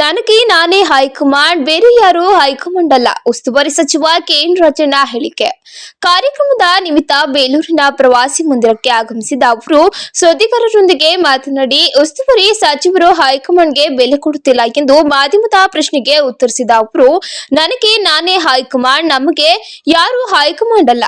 ನನಗೆ ನಾನೇ ಹೈಕಮಾಂಡ್, ಬೇರೆ ಯಾರು ಹೈಕಮಾಂಡ್ ಅಲ್ಲ ಉಸ್ತುವಾರಿ ಸಚಿವ ಕೆಎನ್ ರಾಜಣ್ಣ ಹೇಳಿಕೆ. ಕಾರ್ಯಕ್ರಮದ ನಿಮಿತ್ತ ಬೇಲೂರಿನ ಪ್ರವಾಸಿ ಮಂದಿರಕ್ಕೆ ಆಗಮಿಸಿದ ಅವರು, ಸುದ್ದಿಗಾರರೊಂದಿಗೆ ಮಾತನಾಡಿ, ಉಸ್ತುವಾರಿ ಸಚಿವರು ಹೈಕಮಾಂಡ್ಗೆ ಬೆಲೆ ಕೊಡುತ್ತಿಲ್ಲ ಎಂದು ಮಾಧ್ಯಮದ ಪ್ರಶ್ನೆಗೆ ಉತ್ತರಿಸಿದ ಅವರು ನನಗೆ ನಾನೇ ಹೈಕಮಾಂಡ್, ನಮಗೆ ಯಾರು ಹೈಕಮಾಂಡ್ ಅಲ್ಲ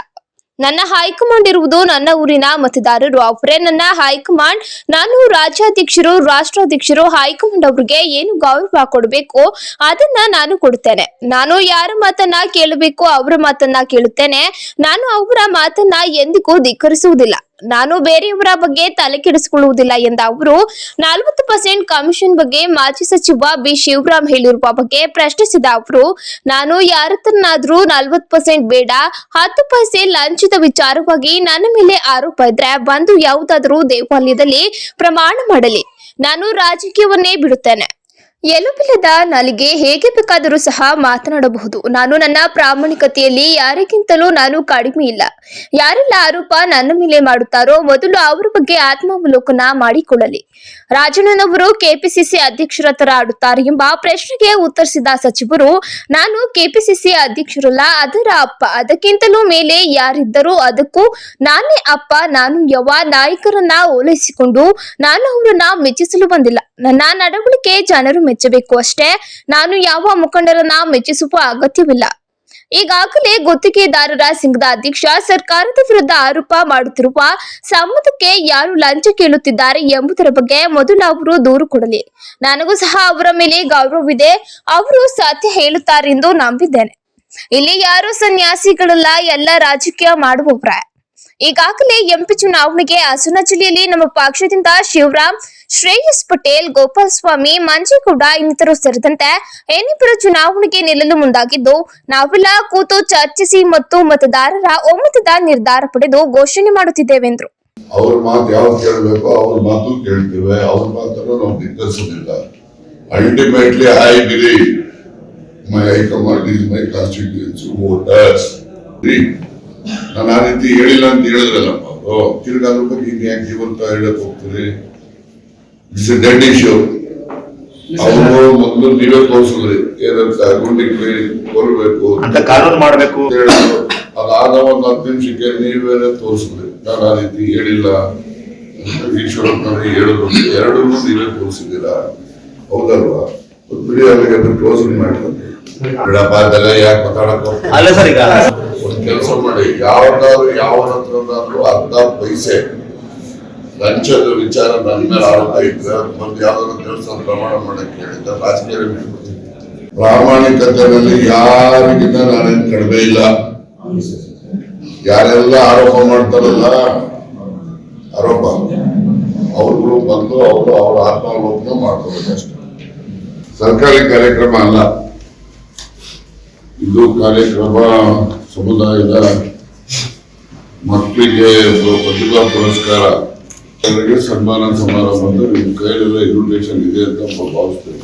ನನ್ನ ಹೈಕಮಾಂಡ್ ಇರುವುದು ನನ್ನ ಊರಿನ ಮತದಾರರು. ಅವರೇ ನನ್ನ ಹೈಕಮಾಂಡ್ ನಾನು ರಾಜ್ಯಾಧ್ಯಕ್ಷರು, ರಾಷ್ಟ್ರಾಧ್ಯಕ್ಷರು ಹೈಕಮಾಂಡ್ ಅವರಿಗೆ ಏನು ಗೌರವ ಕೊಡಬೇಕು, ಅದನ್ನ ನಾನು ಕೊಡ್ತೇನೆ. ನಾನು ಯಾರ ಮಾತನ್ನ ಕೇಳಬೇಕು, ಅವರ ಮಾತನ್ನ ಕೇಳುತ್ತೇನೆ. ನಾನು ಅವರ ಮಾತನ್ನ ಎಂದಿಗೂ ಧಿಕ್ಕರಿಸುವುದಿಲ್ಲ. ನಾನು ಬೇರೆಯವರ ಬಗ್ಗೆ ತಲೆ ಕೆಡಿಸಿಕೊಳ್ಳುವುದಿಲ್ಲ ಎಂದ ಅವರು, ನಲವತ್ತು ಪರ್ಸೆಂಟ್ ಕಮಿಷನ್ ಬಗ್ಗೆ ಮಾಜಿ ಸಚಿವ ಬಿ. ಶಿವರಾಮ್ ಹೇಳಿರುವ ಬಗ್ಗೆ ಪ್ರಶ್ನಿಸಿದ ಅವರು, ನಾನು ಯಾರತ್ರನಾದ್ರೂ ನಲವತ್ತು ಪರ್ಸೆಂಟ್ ಬೇಡ, ಹತ್ತು ಪೈಸೆ ಲಂಚದ ವಿಚಾರವಾಗಿ ನನ್ನ ಮೇಲೆ ಆರೋಪ ಇದ್ರೆ ಬಂದು ಯಾವುದಾದರೂ ದೇವಾಲಯದಲ್ಲಿ ಪ್ರಮಾಣ ಮಾಡಲಿ. ನಾನು ರಾಜಕೀಯವನ್ನೇ ಬಿಡುತ್ತೇನೆ. ಎಲುಬಿಲ್ಲದ ನನಗೆ ಹೇಗೆ ಬೇಕಾದರೂ ಸಹ ಮಾತನಾಡಬಹುದು. ನಾನು ನನ್ನ ಪ್ರಾಮಾಣಿಕತೆಯಲ್ಲಿ ಯಾರಿಗಿಂತಲೂ ನಾನು ಕಡಿಮೆ ಇಲ್ಲ. ಯಾರೆಲ್ಲ ಆರೋಪ ನನ್ನ ಮೇಲೆ ಮಾಡುತ್ತಾರೋ ಮೊದಲು ಅವರ ಬಗ್ಗೆ ಆತ್ಮಾವಲೋಕನ ಮಾಡಿಕೊಳ್ಳಲಿ. ರಾಜಣ್ಣನವರು ಕೆಪಿಸಿಸಿ ಅಧ್ಯಕ್ಷರ ತರ ಆಡುತ್ತಾರೆ ಎಂಬ ಪ್ರಶ್ನೆಗೆ ಉತ್ತರಿಸಿದ ಸಚಿವರು, ನಾನು ಕೆಪಿಸಿಸಿ ಅಧ್ಯಕ್ಷರಲ್ಲ, ಅದರ ಅಪ್ಪ. ಅದಕ್ಕಿಂತಲೂ ಮೇಲೆ ಯಾರಿದ್ದರೂ ಅದಕ್ಕೂ ನಾನೇ ಅಪ್ಪ, ನಾನು ಯಾವ ನಾಯಕರನ್ನ ಓಲೈಸಿಕೊಂಡು ನಾನು ಅವರನ್ನ ಮೆಚ್ಚಿಸಲು ಬಂದಿಲ್ಲ. ನನ್ನ ನಡವಳಿಕೆ ಜನರು ಮೆಚ್ಚಬೇಕು ಅಷ್ಟೇ. ನಾನು ಯಾವ ಮುಖಂಡರನ್ನ ಮೆಚ್ಚಿಸುವ ಅಗತ್ಯವಿಲ್ಲ. ಈಗಾಗಲೇ ಗುತ್ತಿಗೆದಾರರ ಸಂಘದ ಅಧ್ಯಕ್ಷ, ಸರ್ಕಾರದ ವಿರುದ್ಧ ಆರೋಪ ಮಾಡುತ್ತಿರುವ ಸಂಬಂಧಕ್ಕೆ ಯಾರು ಲಂಚ ಕೇಳುತ್ತಿದ್ದಾರೆ ಎಂಬುದರ ಬಗ್ಗೆ ಮೊದಲು ಅವರು ದೂರು ಕೊಡಲಿ. ನನಗೂ ಸಹ ಅವರ ಮೇಲೆ ಗೌರವವಿದೆ. ಅವರು ಸತ್ಯ ಹೇಳುತ್ತಾರೆಂದು ನಂಬಿದ್ದೇನೆ. ಇಲ್ಲಿ ಯಾರು ಸನ್ಯಾಸಿಗಳಲ್ಲ, ಎಲ್ಲ ರಾಜಕೀಯ ಮಾಡುವವರೇ. ಈಗಾಗಲೇ ಎಂಪಿ ಚುನಾವಣೆಗೆ ಹಾಸನ ಜಿಲ್ಲೆಯಲ್ಲಿ ನಮ್ಮ ಪಕ್ಷದಿಂದ ಶಿವರಾಮ್, ಶ್ರೇಯಸ್ ಪಟೇಲ್ ಗೋಪಾಲ್ ಸ್ವಾಮಿ ಮಂಜೇಗೌಡ ಇನ್ನಿತರು ಸೇರಿದಂತೆ ಇನ್ನಿಬ್ಬರು ಚುನಾವಣೆಗೆ ನಿಲ್ಲಲು ಮುಂದಾಗಿದ್ದು, ನಾವೆಲ್ಲ ಕೂತು ಚರ್ಚಿಸಿ ಮತ್ತು ಮತದಾರರ ಒಮ್ಮತದ ನಿರ್ಧಾರ ಪಡೆದು ಘೋಷಣೆ ಮಾಡುತ್ತಿದ್ದೇವೆ ಎಂದರು. ಅವ್ರ ಮಾತು ಯಾವ್ದು ಕೇಳಬೇಕು, ಅವ್ರ ಮಾತು ಕೇಳ್ತೇವೆ, ಅವ್ರ ಮಾತನ್ನು ನಾವು ನಿರ್ಧರಿಸೋದಿಲ್ಲ. Ultimately I believe my high command is my constituency voters ನಾನು ಆ ರೀತಿ ಹೇಳಿಲ್ಲ ಅಂತ ಹೇಳಿದ್ರಲ್ಲಪ್ಪ ಅವರು. ತಿರ್ಗಾ ಅದ್ರ ಬಗ್ಗೆ ಇನ್ ಯಾಕೆ ಜೀವಂತ ಹೇಳಕ್ ಹೋಗ್ತೀರಿ? ಇಟ್ಸ್ ಡೆಡ್ ಇಶ್ಯೂ ಅವರು ಮೊದಲು ನೀವೇ ತೋರಿಸಿದ್ರಿ. ಏನಂತ ಗುಂಡಿಗೆ ಕೊಲ್ಬೇಕು ಅಂತ ಕಾನೂನು ಮಾಡಬೇಕು. ಹೇಳಿದ್ರು. ಅದಾದ ಒಂದು ಹತ್ತು ನಿಮಿಷಕ್ಕೆ ನೀವೇನೆ ತೋರಿಸಿದ್ರಿ. ನಾನು ಆ ರೀತಿ ಹೇಳಿಲ್ಲ. ಅಂತ ಈಶ್ವರಪ್ಪನವ್ರಿಗೆ ಹೇಳಿದ್ರು. ಎರಡೂ ನೀವೇ ತೋರಿಸಿದ್ದೀರಾ? ಹೌದಲ್ವಾ? ಒಂದು ಬಿಡಿ ಅವರಿಗೆ ಅದು ಕ್ಲೋಸಿಂಗ್ ಮಾಡ್ತಾರೆ ಬಿಡಪ್ಪ ಅದೆಲ್ಲ ಯಾಕೆ ಮಾತಾಡಕ್ಕೆ ಹೋಗ್ತೀರಿ? ಅಲ್ಲ ಸರ್ ಈಗ ಒಂದ್ ಕೆಲಸ ಮಾಡಿ, ಯಾವ್ದಾದ್ರು ಯಾವ ಹತ್ರನಾದ್ರೂ ಅರ್ಧ ಪೈಸೆ ಲಂಚದ ವಿಚಾರ ನನ್ನ ಮೇಲೆ ಆರೋಪ ಇದ್ರೆ ಬಂದು ಯಾವ್ದಾದ್ರು ಕೆಲಸ ಪ್ರಮಾಣ ಮಾಡಕ್ ಹೇಳಿದ್ದ ರಾಜಕೀಯ. ಪ್ರಾಮಾಣಿಕತೆಯಲ್ಲಿ ಯಾರಿಗಿಂತ ನಾನೇನ್ ಕಡಿಮೆ ಇಲ್ಲ. ಯಾರೆಲ್ಲ ಆರೋಪ ಮಾಡ್ತಾರಲ್ಲ, ಆರೋಪ. ಅವ್ರುಗಳು ಬಂದು ಅವರು ಅವ್ರ ಆತ್ಮಾವಲೋಕನ ಮಾಡ್ಕೋಬೇಕಷ್ಟೆ ಸರ್ಕಾರಿ ಕಾರ್ಯಕ್ರಮ ಅಲ್ಲ. ಇದು ಕಾರ್ಯಕ್ರಮ ಸಮುದಾಯದ ಮಕ್ಕಳಿಗೆ ಒಂದು ಪ್ರತಿಭಾ ಪುರಸ್ಕಾರ ಸನ್ಮಾನ ಸಮಾರಂಭದ ನಿಮ್ಮ ಕೈಲೆಲ್ಲ ಇನ್ವಿಟೇಷನ್ ಇದೆ ಅಂತ ಭಾವಿಸ್ತೇವೆ.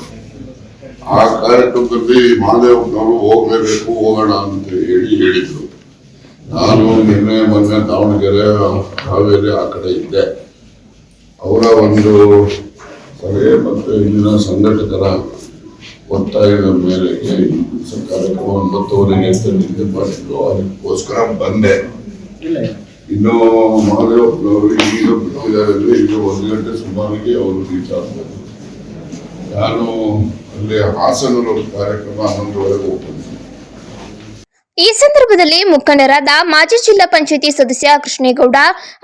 ಆ ಕಾರ್ಯಕ್ರಮದಲ್ಲಿ ಮಹಾದೇವನವರು ಹೋಗಲೇಬೇಕು, ಹೋಗೋಣ ಅಂತ ಹೇಳಿ ಹೇಳಿದ್ರು. ನಾನು ನಿನ್ನೆ ಮೊನ್ನೆ ದಾವಣಗೆರೆ, ಹಾವೇರಿ ಆ ಕಡೆ ಇದ್ದೆ. ಅವರ ಒಂದು ಸಲಹೆ ಮತ್ತು ಇಲ್ಲಿನ ಸಂಘಟಕರ ಒತ್ತಾಯದ ಮೇರೆಗೆ ಕಾರ್ಯಕ್ರಮ ಒಂಬತ್ತುವರೆಗೆ ಅಂತ ನಿಗದಿ ಮಾಡಿದ್ರು ಅದಕ್ಕೋಸ್ಕರ ಬಂದೆ. ಇನ್ನು ಮಹಾದೇವಪ್ಪನವರು ಈಗ ಬಿಟ್ಟಿದ್ದಾರೆ ಅಂದ್ರೆ ಈಗ ಒಂದು ಗಂಟೆ ಸುಮಾರಿಗೆ ಅವರು ರೀಚ್ ಆಗ್ಬೋದು. ನಾನು ಅಲ್ಲಿ ಹಾಸನ ಕಾರ್ಯಕ್ರಮ ಹನ್ನೊಂದುವರೆಗೆ ಹೋಗ್ತೀನಿ ಈ ಸಂದರ್ಭದಲ್ಲಿ ಮುಖಂಡರಾದ ಮಾಜಿ ಜಿಲ್ಲಾ ಪಂಚಾಯಿತಿ ಸದಸ್ಯ ಕೃಷ್ಣೇಗೌಡ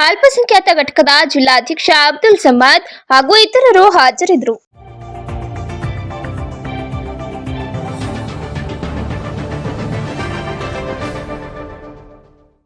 ಅಲ್ಪಸಂಖ್ಯಾತ ಘಟಕದ ಜಿಲ್ಲಾಧ್ಯಕ್ಷ ಅಬ್ದುಲ್ ಸಮದ್ ಹಾಗೂ ಇತರರು ಹಾಜರಿದ್ದರು.